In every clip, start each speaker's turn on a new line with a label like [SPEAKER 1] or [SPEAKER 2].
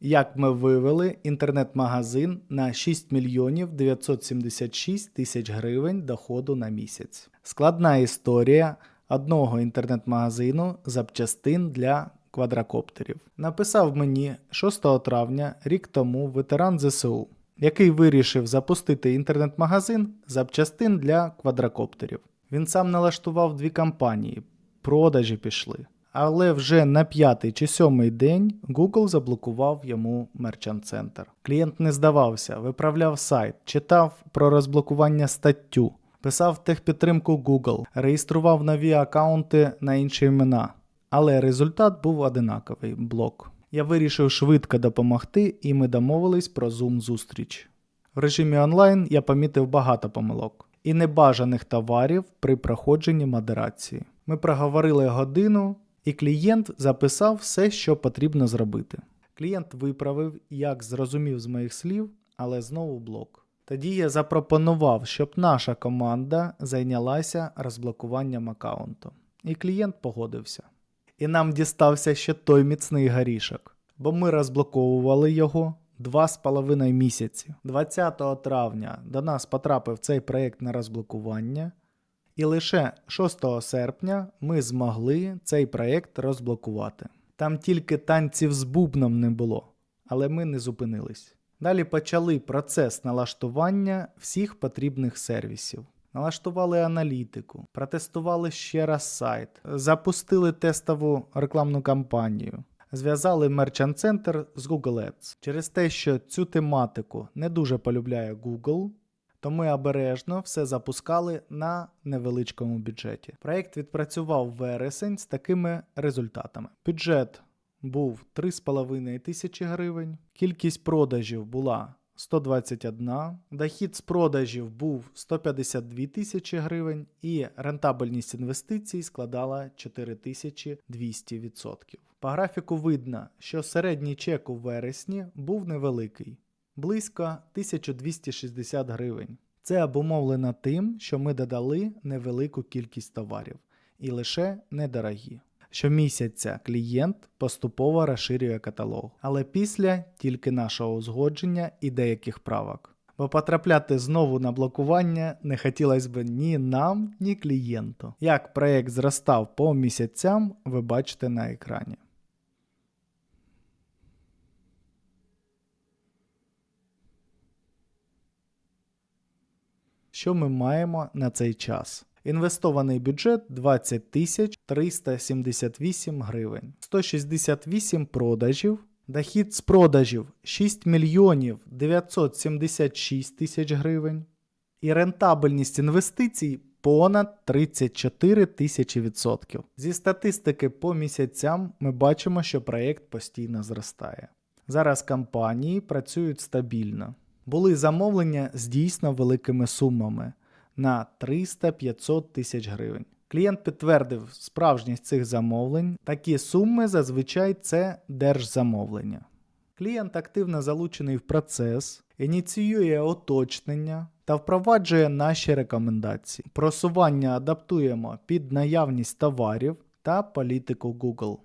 [SPEAKER 1] Як ми вивели інтернет-магазин на 6 мільйонів 976 тисяч гривень доходу на місяць. Складна історія одного інтернет-магазину запчастин для квадрокоптерів. Написав мені 6 травня рік тому ветеран ЗСУ, який вирішив запустити інтернет-магазин запчастин для квадрокоптерів. Він сам налаштував дві кампанії, продажі пішли. Але вже на п'ятий чи сьомий день Google заблокував йому Merchant Center. Клієнт не здавався, виправляв сайт, читав про розблокування статтю, писав техпідтримку Google, реєстрував нові аккаунти на інші імена. Але результат був одинаковий блок. Я вирішив швидко допомогти, і ми домовились про Zoom зустріч. В режимі онлайн я помітив багато помилок і небажаних товарів при проходженні модерації. Ми проговорили годину, і клієнт записав все, що потрібно зробити. Клієнт виправив, як зрозумів з моїх слів, але знову блок. Тоді я запропонував, щоб наша команда зайнялася розблокуванням аккаунту. І клієнт погодився. І нам дістався ще той міцний горішок, бо ми розблоковували його два з половиною місяці. 20 травня до нас потрапив цей проєкт на розблокування, і лише 6 серпня ми змогли цей проєкт розблокувати. Там тільки танців з бубном не було, але ми не зупинились. Далі почали процес налаштування всіх потрібних сервісів. Налаштували аналітику, протестували ще раз сайт, запустили тестову рекламну кампанію, зв'язали Merchant Center з Google Ads. Через те, що цю тематику не дуже полюбляє Google, то ми обережно все запускали на невеличкому бюджеті. Проєкт відпрацював вересень з такими результатами. Бюджет був 3,5 тисячі гривень, кількість продажів була 121, дохід з продажів був 152 тисячі гривень і рентабельність інвестицій складала 4200%. По графіку видно, що середній чек у вересні був невеликий близько 1260 гривень. Це обумовлено тим, що ми додали невелику кількість товарів і лише недорогі. Щомісяця клієнт поступово розширює каталог, але після тільки нашого узгодження і деяких правок. Бо потрапляти знову на блокування не хотілося б ні нам, ні клієнту. Як проєкт зростав по місяцям, ви бачите на екрані. Що ми маємо на цей час? Інвестований бюджет 20 тисяч 378 гривень, 168 продажів, дохід з продажів 6 мільйонів 976 тисяч гривень і рентабельність інвестицій понад 34 тисячі відсотків. Зі статистики по місяцям ми бачимо, що проєкт постійно зростає. Зараз компанії працюють стабільно. Були замовлення з дійсно великими сумами на 300-500 тисяч гривень. Клієнт підтвердив справжність цих замовлень. Такі суми зазвичай це держзамовлення. Клієнт активно залучений в процес, ініціює уточнення та впроваджує наші рекомендації. Просування адаптуємо під наявність товарів та політику Google.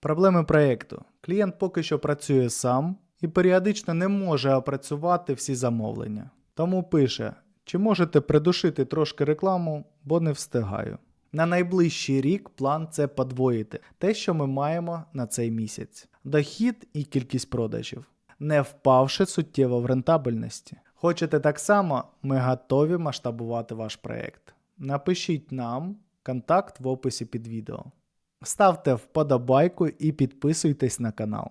[SPEAKER 1] Проблеми проєкту. Клієнт поки що працює сам і періодично не може опрацювати всі замовлення. Тому пише, чи можете придушити трошки рекламу, бо не встигаю. На найближчий рік план це подвоїти те, що ми маємо на цей місяць. Дохід і кількість продажів, не впавши суттєво в рентабельності. Хочете так само, ми готові масштабувати ваш проєкт. Напишіть нам контакт в описі під відео. Ставте вподобайку і підписуйтесь на канал.